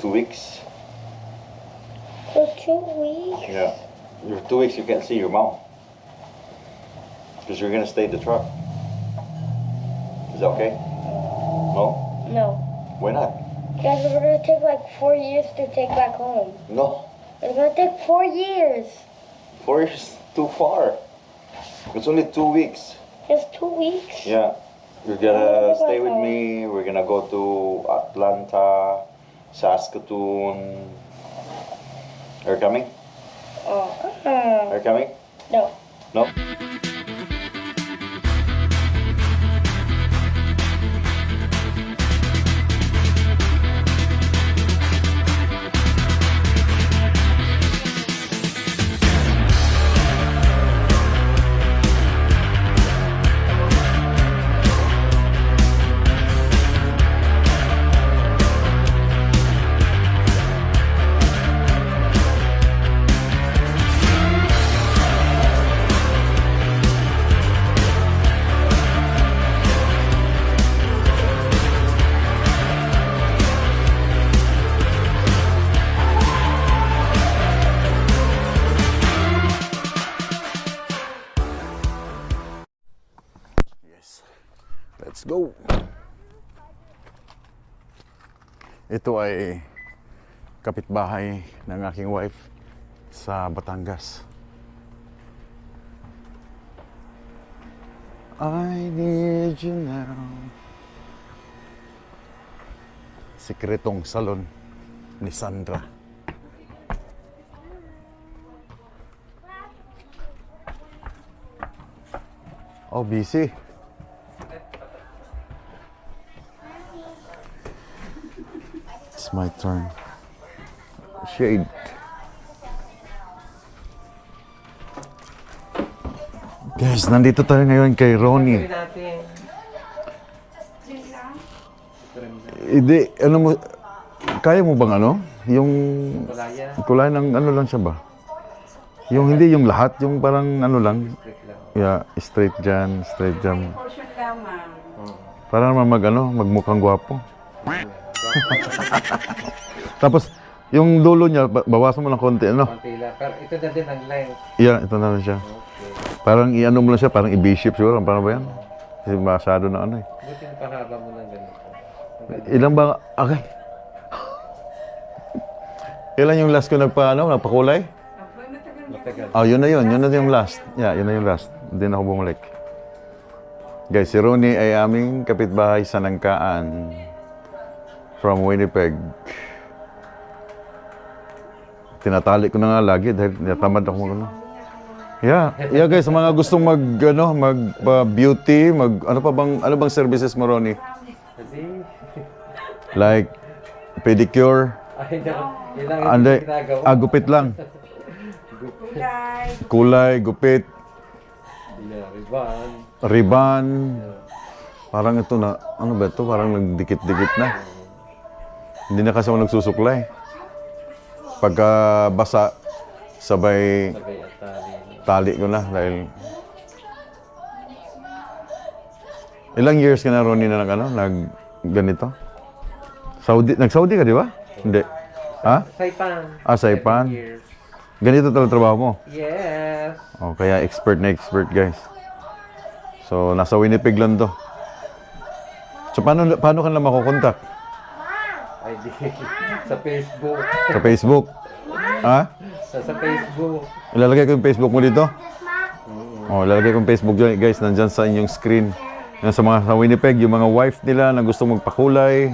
two weeks. For two weeks? Yeah. For two weeks you can't see your mom. Because you're gonna stay in the truck. Is that okay? No? No. Why not? Guys, we're gonna take like four years to take back home. No. It's gonna take four years. Four years too far. It's only two weeks. Just two weeks? Yeah. You're gonna stay with me. We're gonna go to Atlanta, Saskatoon. Are you coming? Oh. Uh-huh. Are you coming? No. No? Ay kapitbahay ng aking wife sa Batangas. I need you now. Sikretong salon ni Sandra. Oh, busy. It's my turn. Shade. Guys, nandito tayo ngayon kay Ronnie. Hindi, ano mo, kaya mo bang ano? Yung kulay ng ano lang siya ba? Yung hindi yung lahat, yung parang ano lang. Yeah, straight dyan, straight dyan. Para naman mag ano, magmukhang gwapo. Tapos, yung dulo niya, ba- bawasan mo ng konti, ano? Konti lang. Pero ito na din ang length. Yeah, ito na lang siya. Okay. Parang i-ano mo lang siya, parang i-bishop siguro. Paano ba yan? Kasi masyado na ano eh. Buti na pahaba mo ng ganito. Ilan ba? Okay. Ilan yung last ko nagpa, ano, nagpakulay? Matagal. Oh, yun na yun. Yun na yung last. Yeah, yun na yung last. Hindi na ako bumalik. Guys, si Ronnie ay aming kapitbahay sa Nangkaan from Winnipeg. Tinatali ko na nga lagi dahil natamad ako mag ano. Yeah, yeah guys, mga gustong mag ano, mag pa beauty, mag ano pa bang ano bang services mo Ronnie? Like pedicure, ay, ande, ginagawa. ah, gupit lang. Kulay. Kulay, gupit, Yeah, ribbon. ribbon. Parang ito na, ano ba ito? Parang nagdikit-dikit na. Hindi na kasi ako nagsusuklay. Pagka basa, sabay tali. ko na dahil... Ilang years ka na, Ronnie, na nag, ano, nag ganito? Saudi, nag-Saudi ka, di ba? Hindi. Ha? Saipan. Ah, Saipan. Ganito talaga trabaho mo? Yes. Oh, kaya expert na expert, guys. So, nasa Winnipeg lang to. So, paano, paano ka na makukontak? Ay, di. sa Facebook. Sa Facebook? Ha? Sa, sa Facebook. Ilalagay ko yung Facebook mo dito? Oh, ilalagay ko yung Facebook dyan, guys. Nandyan sa inyong screen. Yan sa mga sa Winnipeg, yung mga wife nila na gusto magpakulay.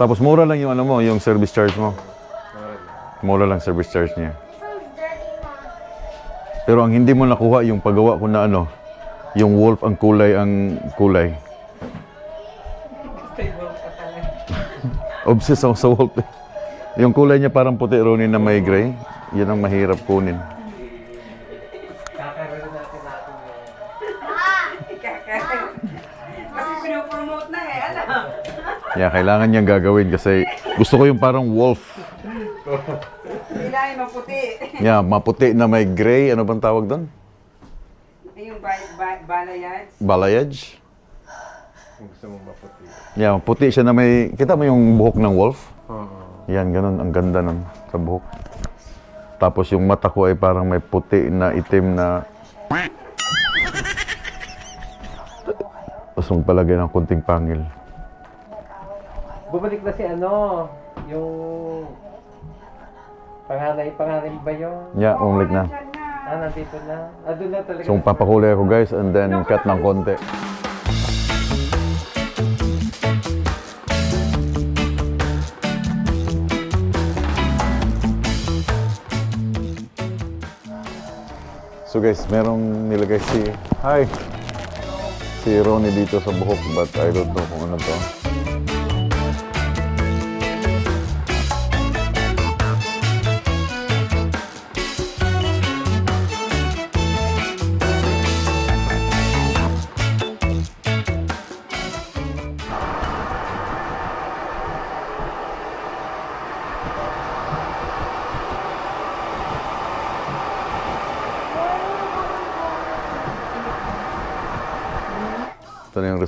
Tapos mura lang yung ano mo, yung service charge mo. Mura lang service charge niya. Pero ang hindi mo nakuha yung paggawa ko na ano, yung wolf ang kulay ang kulay. Obsessed ako sa wolf. yung kulay niya parang puti Ronnie na may gray. Yan ang mahirap kunin. Kakaroon natin natin. Kaka- Kasi pinopromote na eh, alam. Yeah, kailangan niyang gagawin kasi gusto ko yung parang wolf. Sila ay maputi. Yeah, maputi na may gray. Ano bang tawag doon? Yung ba- ba- balayage. Balayage? Kung gusto mong maputi. Yeah, puti siya na may... Kita mo yung buhok ng wolf? Oo. Yan, ganun. Ang ganda nun sa buhok. Tapos yung mata ko ay parang may puti na itim na... Tapos magpalagay ng kunting pangil. Bumalik na si ano, yung panganay, panganay ba yun? Yeah, umalik na. Ah, nandito na. Ah, doon na talaga. So, papakulay ako guys and then cut ng konti. So guys, merong nilagay si... Hi! Si Ronnie dito sa buhok but I don't know kung ano to.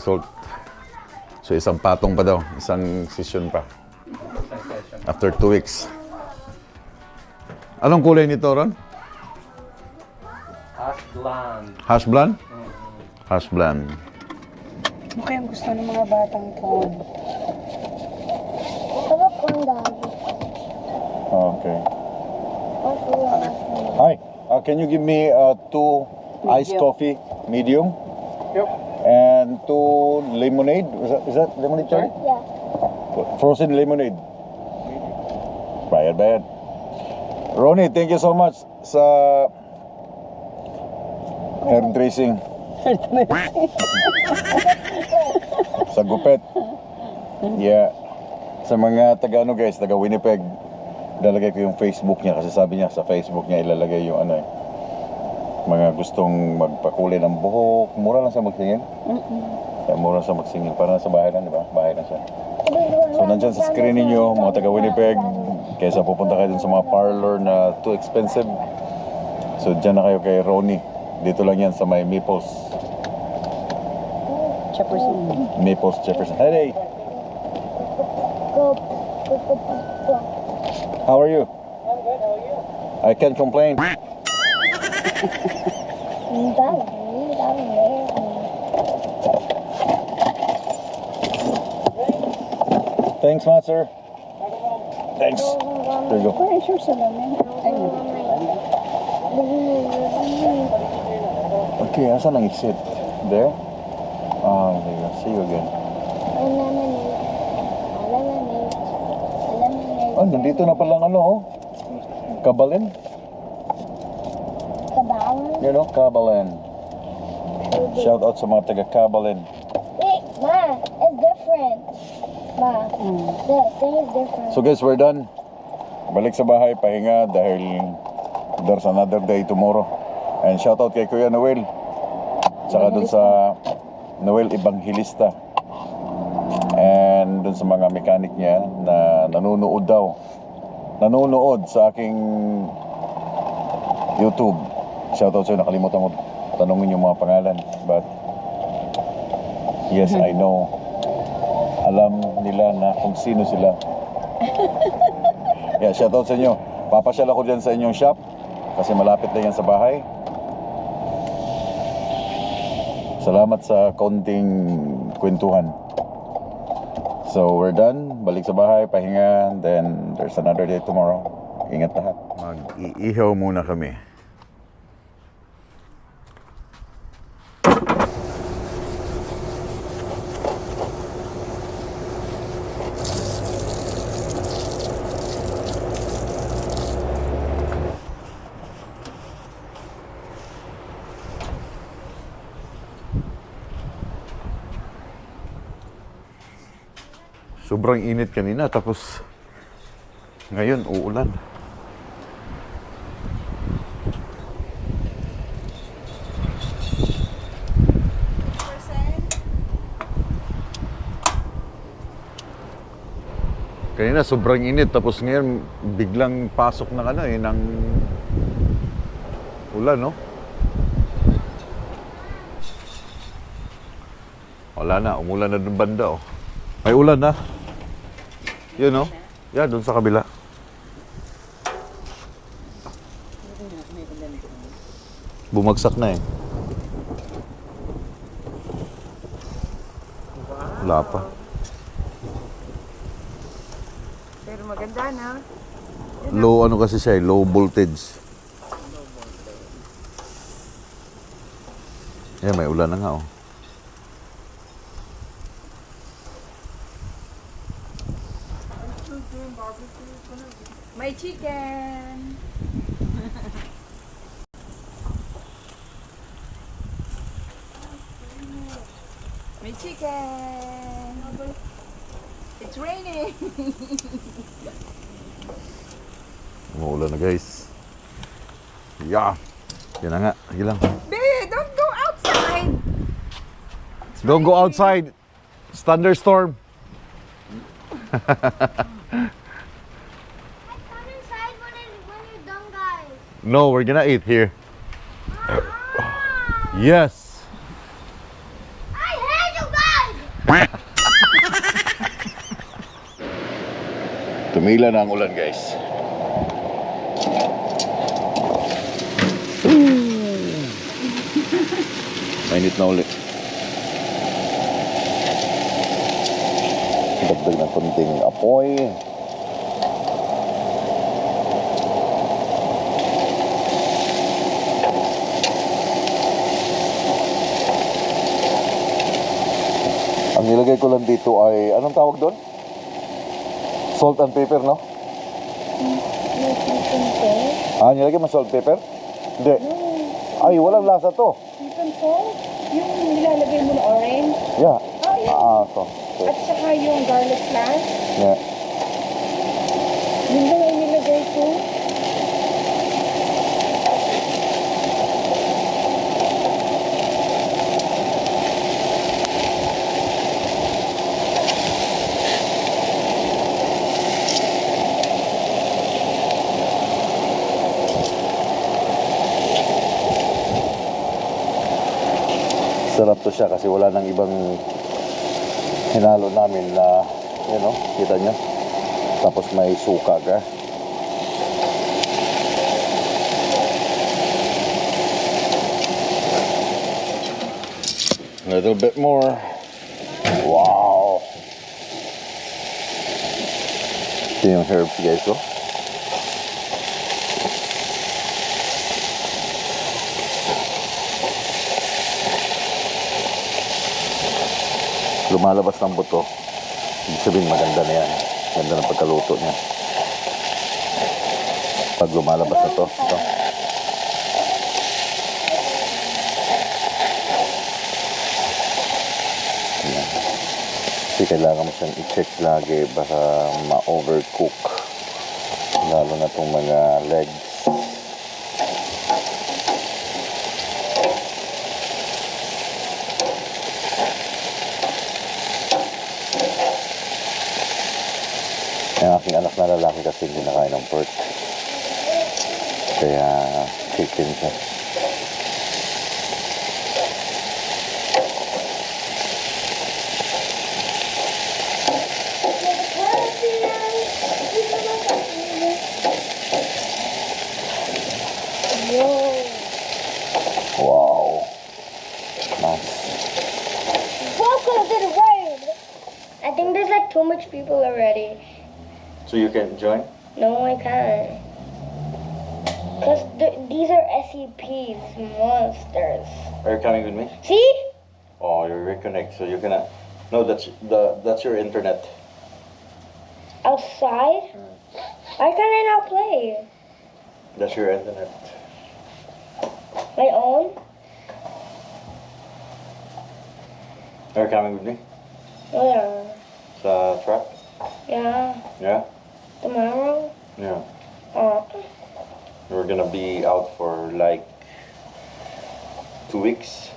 Result. So isang patong pa daw, isang session pa. After two weeks. Anong kulay nito, Ron? Ash blonde. Hash blonde? Hash blonde. Ano kayang gusto ng mga batang to? Sarap corn dog. Okay. Hi, uh, can you give me uh, two iced coffee, medium? Yep. And two lemonade? Is that, is that lemonade, Charlie? yeah. Frozen lemonade. Bayad, bayad. Ronnie, thank you so much sa hair dressing. sa gupet. Yeah. Sa mga taga ano guys, taga Winnipeg, ilalagay ko yung Facebook niya kasi sabi niya sa Facebook niya ilalagay yung ano eh, mga gustong magpakulay ng buhok. Mura lang siya magsingil. Kaya mura siya magsingil. Para sa bahay lang, di ba? Bahay lang siya. So nandyan sa screen ninyo, mga taga Winnipeg, kaysa pupunta kayo dun sa mga parlor na too expensive. So dyan na kayo kay Ronnie. Dito lang yan sa may Maples. Jefferson. Maples Jefferson. Hey, how are you? I'm good, how are you? I can't complain. Ang dami, ang dami. Thanks, Master. Thanks. There you go. Sure sa lamin. Okay, asan ang exit? There? Ah, there you go. See you again. Oh, nandito na palang ano, oh. Kabalin? You know, Kabalin. Shout out sa mga taga Kabalin. Wait, Ma, it's different. Ma, the thing is different. So guys, we're done. Balik sa bahay, pahinga dahil there's another day tomorrow. And shout out kay Kuya Noel. Saka dun sa Noel Evangelista. And dun sa mga mechanic niya na nanonood daw. Nanonood sa aking YouTube. Shout out sa'yo, nakalimutan ko tanongin yung mga pangalan. But yes, I know. Alam nila na kung sino sila. Yeah, shoutout sa inyo. Papasyal ako dyan sa inyong shop kasi malapit lang yan sa bahay. Salamat sa konting kwentuhan. So, we're done. Balik sa bahay, pahinga. Then, there's another day tomorrow. Ingat lahat. Mag-iihaw muna kami. Sobrang init kanina tapos ngayon uulan. Kanina sobrang init tapos ngayon biglang pasok ng ano eh ng ulan no. Wala na, umulan na dun banda oh. May ulan na. Yun no. Yeah, doon sa kabila. Bumagsak na eh. Wala pa. Pero maganda na. Low ano kasi siya eh, low voltage. Eh, may ulan na nga oh. May chicken. May chicken. It's raining. Umuulan na guys. Yeah. Yan na nga. Sige lang. Babe, don't go outside. Don't go outside. It's thunderstorm. Come inside when, it, when you're done, guys. No, we're gonna eat here. Yes. I hate you guys! Tumila na ang ulan guys. Mainit na ulit. Dagdag ng konting apoy. Nilagay ko lang dito ay, anong tawag doon? Salt and pepper, no? Ah, nilagay mo salt pepper? Hindi. Ay, walang lasa to. Chicken salt? Yung nilalagay mo na orange? Yeah. Oh, yeah. Ah, to. At saka yung garlic plant? Yeah. Yun lang ang nilagay ko. Sarap to siya kasi wala nang ibang hinalo namin na, you know, kita nyo? Tapos may suka ka. A little bit more. Wow. Ito yung herbs guys, oh. Lumalabas ng buto, ibig sabihin maganda na yan. Ganda ng pagkaluto niya. Pag lumalabas na to, ito. Kasi kailangan mo siyang i-check lagi baka ma-overcook. Lalo na itong mga legs. Yung aking anak na lalaki kasi hindi nakain ng pork. Kaya chicken siya. So you can join? No, I can't. Because th- these are SCPs, monsters. Are you coming with me? See? Oh, you reconnect, so you're gonna. No, that's the that's your internet. Outside? Why can't I not play? That's your internet. My own? Are you coming with me? Oh, Where? Sa truck? Yeah. Yeah? Tomorrow? Yeah. Oh. We're gonna be out for like two weeks.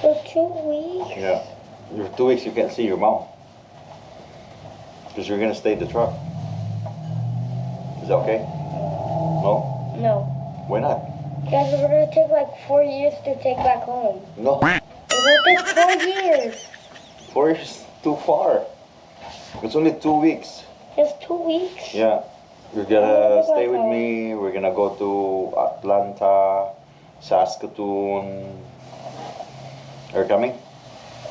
For two weeks? Yeah. For two weeks you can't see your mom. Because you're gonna stay in the truck. Is that okay? No? No. Why not? Because we're gonna take like four years to take back home. No. It's gonna take four years. Four years too far. It's only two weeks. Just two weeks. Yeah. You're gonna stay with me. We're gonna go to Atlanta, Saskatoon. Are you coming?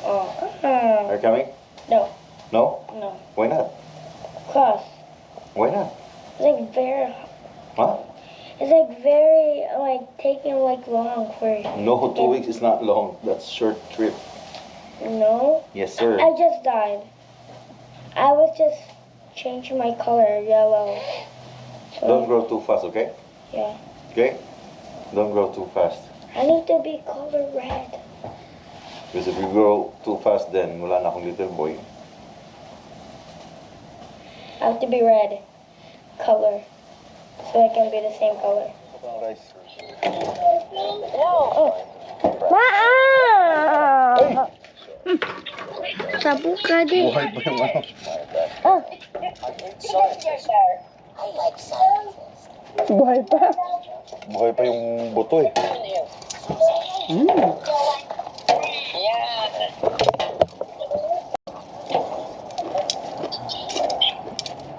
Oh, uh, Are you coming? no, No? no. Why not? Cause Why not? it's like very, Huh? it's like very like taking like long for No, two weeks is not long. That's short trip. no. Yes, sir. I just died. I was just changing my color yellow. So, Don't grow too fast, okay? Yeah. Okay? Don't grow too fast. I need to be color red. Because if you grow too fast, then wala na akong little boy. I have to be red color. So I can be the same color. Oh. Maa! Sabog ka din. Buhay pa yung ano. Oh. Buhay pa. Buhay pa yung buto eh.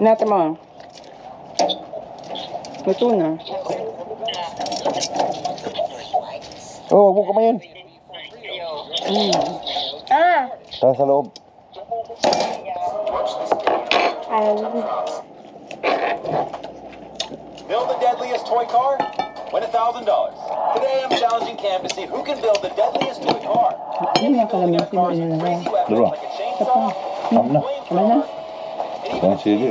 Natin mo. Luto na. Oh, wag mo kamayin. Ah! Tara sa loob. Build the deadliest toy car, win a thousand dollars. Today I'm challenging Cam to see who can build the deadliest toy car. Hindi na kalamin si mo na Crazy weapons Dalawa. like a chainsaw, Tama na. flamethrower, and even Saan sige?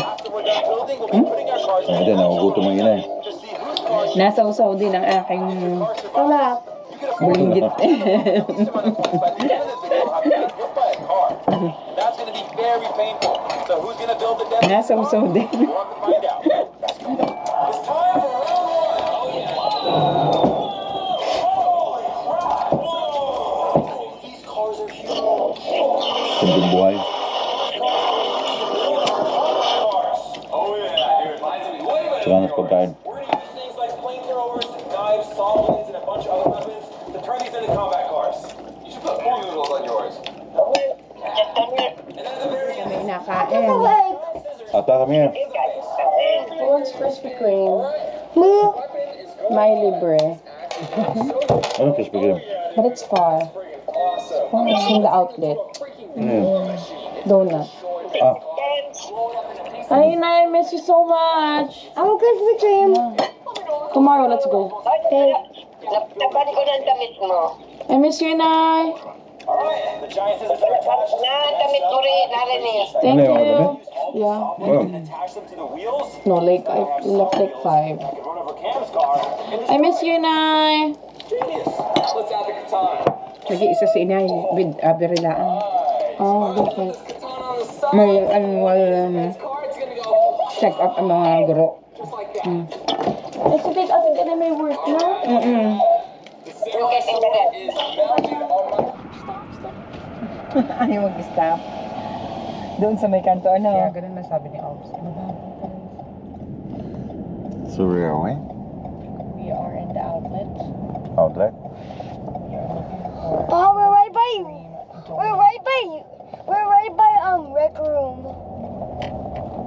after we're done building, we'll be putting our cars in Ay, din, nagugutom ang ina eh. to see whose car Nasa usaw din ang aking. Wala. Bulinggit. some other points by the end of this video have been hit by a car. That's going to be very painful. So who's going to build the deadliest Nasa car? usaw din. We'll have to find out. Let's go. It's time for round one. Oh, yeah. Holy crap. Whoa. These cars are huge. Sundong buhay. Oh, yeah, dude. Wait a minute. Saka nas pagkain. We're going to use things like flamethrowers, knives, saw blades, and a bunch of other weapons to turn these into combat cars. You should put more noodles on yours. And then at the very end, Wait. Ata kami eh. Who wants Krispy Kreme? Me. May libre. Ano Krispy Kreme? But it's far. It's in the outlet. Yun? Donut. Ah, Ay, I miss you so much. I want Krispy Kreme. Tomorrow, let's go. Okay. Nabalik ko ang damit mo. I miss you, Nay. All right, the giant scissors are attached. Na ang damit ko rin, narinig. Thank Ano you. Yeah. Oh. The wheels. No, like, I left like five. I I miss you, Nay. a. Lagi isa sa inay with abirilaan. Oh, okay. May annual um, Car's gonna go check up ang mga guro. that. Eh, si Big ka na may work na. Mm-mm. Mounted on my Ayaw mag-stop. Doon sa may kanto, ano? Kaya ganun na sabi ni Ops. So where are we? We are in the outlet. Outlet? We are looking for Oh, we're right by We're right by you. We're right by um rec room.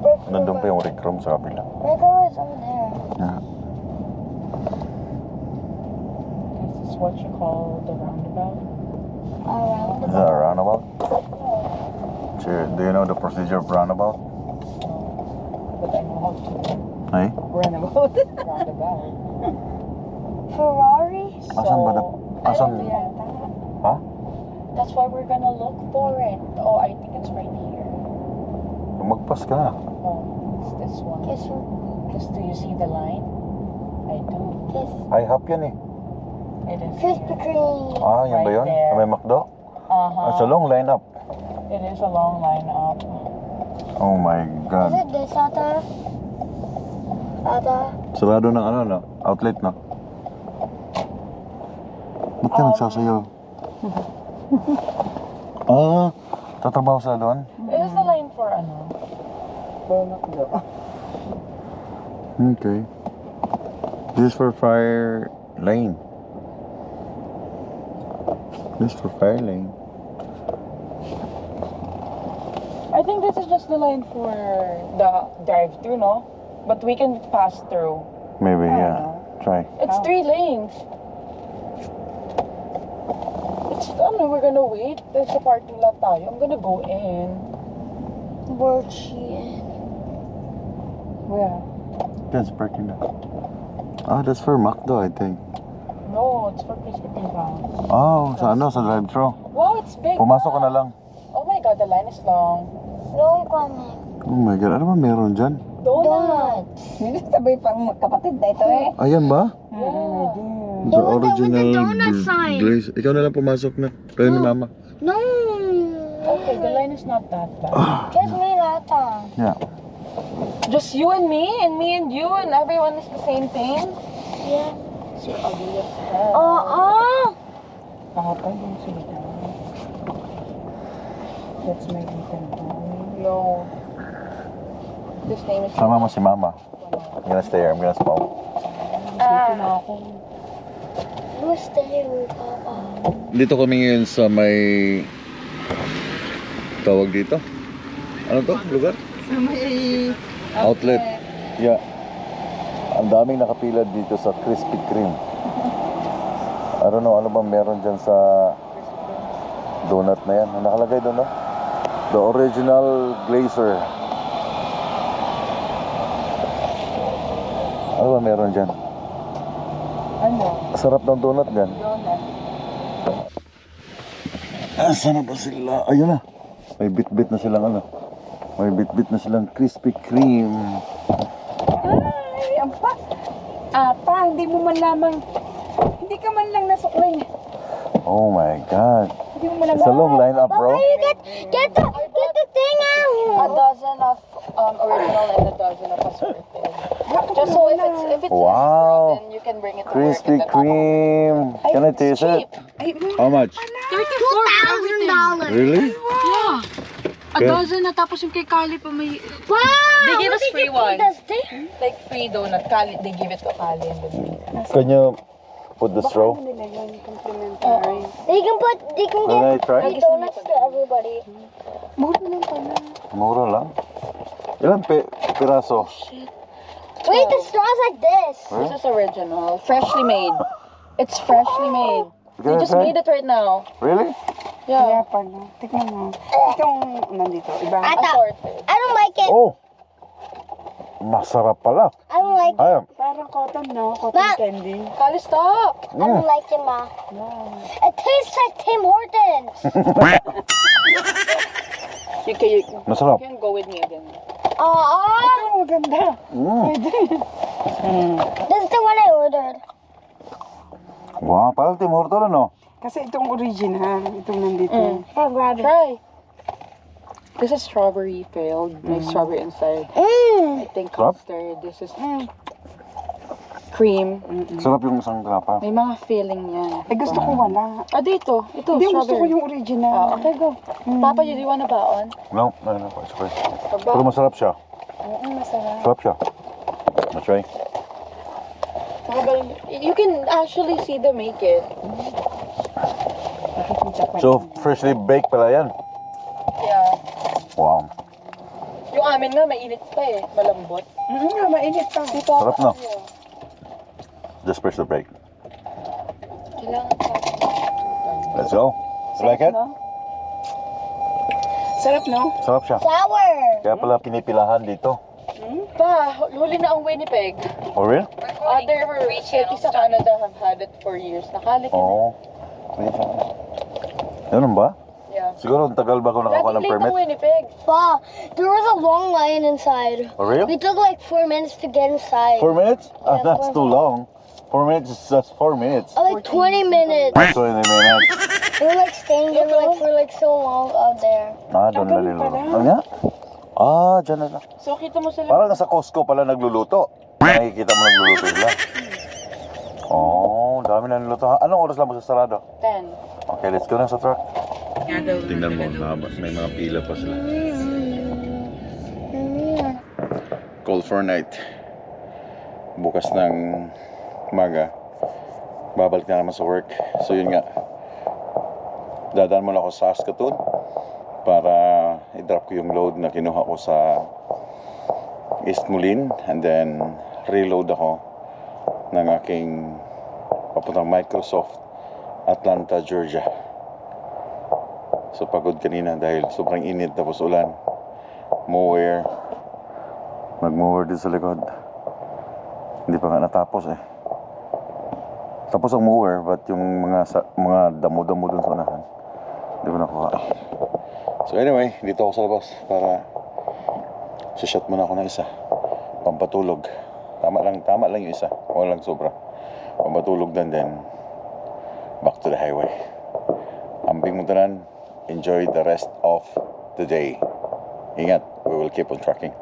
Rec room. Nandun pa yung rec room sa kabila. Rec room is over there. Yeah. This is what you call the roundabout. Around Is that a roundabout? Sure. Do you know the procedure of roundabout? But I know how to Hey? Runabout. roundabout. Ferrari. Asan ba na- asan- Ito yata. Ha? That's why we're gonna look for it. Oh, I think it's right here. Magpas ka na. Oh, it's this one. Kiss you. This, do you see the line? I do. Kiss. Ay, hap yan eh. It is Krispy Kreme. Ah, yan ba Right yun? there. Sa may McDo? Uh-huh. It's a long lineup. It is a long line up. Oh my Is God. it this, Ata? Ata? Sarado ng ano, no? Outlet, no? Ba't ka nagsasayaw? ah, tatrabaho sa doon? It is the line for ano? Okay. This is for fire lane. This is for fire. I think think this is just the line for the drive-through, no? But we can pass through. Maybe, yeah. Try. It's three lanes. It's, ano, we're gonna wait. There's a parking lot tayo. I'm gonna go in. Where's she in? Where? That's parking lot. Ah, that's for McDo, I think. No, it's for Krispy Kreme. Oh, sa ano, sa drive-thru. Wow, it's big. Pumasok ka na lang. Oh my god, the line is long. No comment. Oh my God, ano ba meron dyan? Donut. Donuts. Sabay pang magkapatid na ito eh. Ayan ba? The Yeah, with the- with the original donut gl- sign. glaze. Ikaw na lang pumasok na. Kayo ni Mama. No. Okay, the line is not that bad. Just me time. Yeah. Just you and me, and me and you, and everyone is the same thing. Yeah. It's your Uh-uh. Kahapon yung sila. That's my little boy. No. This name is. Sama mo si Mama. I'm gonna stay here. I'm gonna smoke. Dito na ako. Stay with Papa. Dito kami ngayon sa may... Tawag dito? Ano to? Lugar? Sa may... Outlet. Yeah. Ang daming nakapila dito sa Krispy Kreme. I don't know, ano ba meron dyan sa donut na yan? Nakalagay doon, no? The original glazer. Ano ba meron dyan? Ano? Sarap ng donut dyan. Donut. Asa na ba sila? Ayun na. May bit-bit na silang ano. May bit-bit na silang Krispy Kreme. Ay, ang pa. Apa, hindi mo man lamang... Hindi ka man lang nasukling. Oh my God. Hindi mo. It's a long lineup, bro. You get, get the, get the thing A out. dozen of um, original and a dozen of assorted. Just so if it's if it's Wow. then you can bring it to Krispy work and then- Kreme. Can I taste it? How much? Two thousand dollars. Really? Yeah. A Okay. dozen na tapos yung kay Kali pa may Wow. They gave us free you put one. this there? like free donut. Kali, they give it to Kali and then Can you put the straw? ano nila yun, complimentary. Uh, they can put, they can Can I get try? free donuts to everybody. Mura lang pala. Mura lang. Ilan pe piraso? Wait, the straw's like this. This is original. Freshly made. It's freshly made. Can They just try? made it right now. Really? Kaya Yeah. pala. Tignan mo. Itong nandito, iba. Ata, Assorted. I don't like it. Oh! Masarap pala. I don't like it. Parang cotton, no? Cotton Ma- candy. Kali, stop! I don't like it, Ma. It tastes like Tim Hortons. You can, you, Masarap. you can go with me again. Uh, Ito, maganda. Mm. this is the one I ordered. Wow, parang Tim Hortons ano? Kasi itong original, itong nandito. Mm. I'll grab it. Try. This is strawberry filled. May strawberry inside. Mmm. I think Sarap? custard. This is cream. Sarap yung isang grapa. May mga filling yan. Eh, gusto ko wala. Ah, dito. Ito, Hindi, gusto ko strawberry. yung original. Ah, okay, go. Papa, you do you wanna baon? No, no, no. It's okay. Pero masarap siya. Mm, masarap. Sarap siya. Let's try. You can actually see them make it. So, freshly baked pala yan. Wow. Yung amin nga, mainit pa eh. Malambot. Mm, nga, mainit pa. Dito, Sarap na. Yeah. Just freshly baked. Kailangan sa Let's go. You like it? No? Sarap, no? Sarap siya. Sour. Kaya pala pinipilahan dito. Pa, huli na ang Winnipeg. Oh, real? Other cities sa Canada have had it for years. Nakalik yun. Oo. Pwede siya. Ganun ba? Siguro ang tagal ba ako nakakuha ng permit? Winnipeg. Wow, there was a long line inside. Oh, real? We took like four minutes to get inside. Four minutes? Ah, Yeah, that's four too long. Four minutes is just four minutes. Oh, like 20 minutes. 20 minutes. We were like staying there like for like so long out there. Ah, doon na pala. Ano nga? Ah, dyan na lang. So, kita mo sila. Parang sa Costco pala nagluluto. Nakikita mo nagluluto sila. Oh, dami na niluto. Anong oras lang magsasarado? 10. Okay, let's go na sa truck. Tingnan mo, haba. May mga pila pa sila. Call for night. Bukas ng umaga. Babalik na naman sa work. So yun nga. Dadaan muna ako sa Saskatoon para i-drop ko yung load na kinuha ko sa East Moulin and then reload ako ng aking papuntang Microsoft Atlanta, Georgia. So pagod kanina dahil sobrang init tapos ulan. Mower. Mag-mower din sa likod. Hindi pa nga natapos eh. Tapos ang mower but yung mga sa, mga damo-damo dun sa unahan. Hindi ko nakuha. So anyway, dito ako sa labas para shot muna ako ng isa. Pampatulog. Tama lang, tama lang yung isa. Walang sobra. Pampatulog din then back to the highway. Amping mo tanan. Enjoy the rest of the day. Ingat, we will keep on tracking.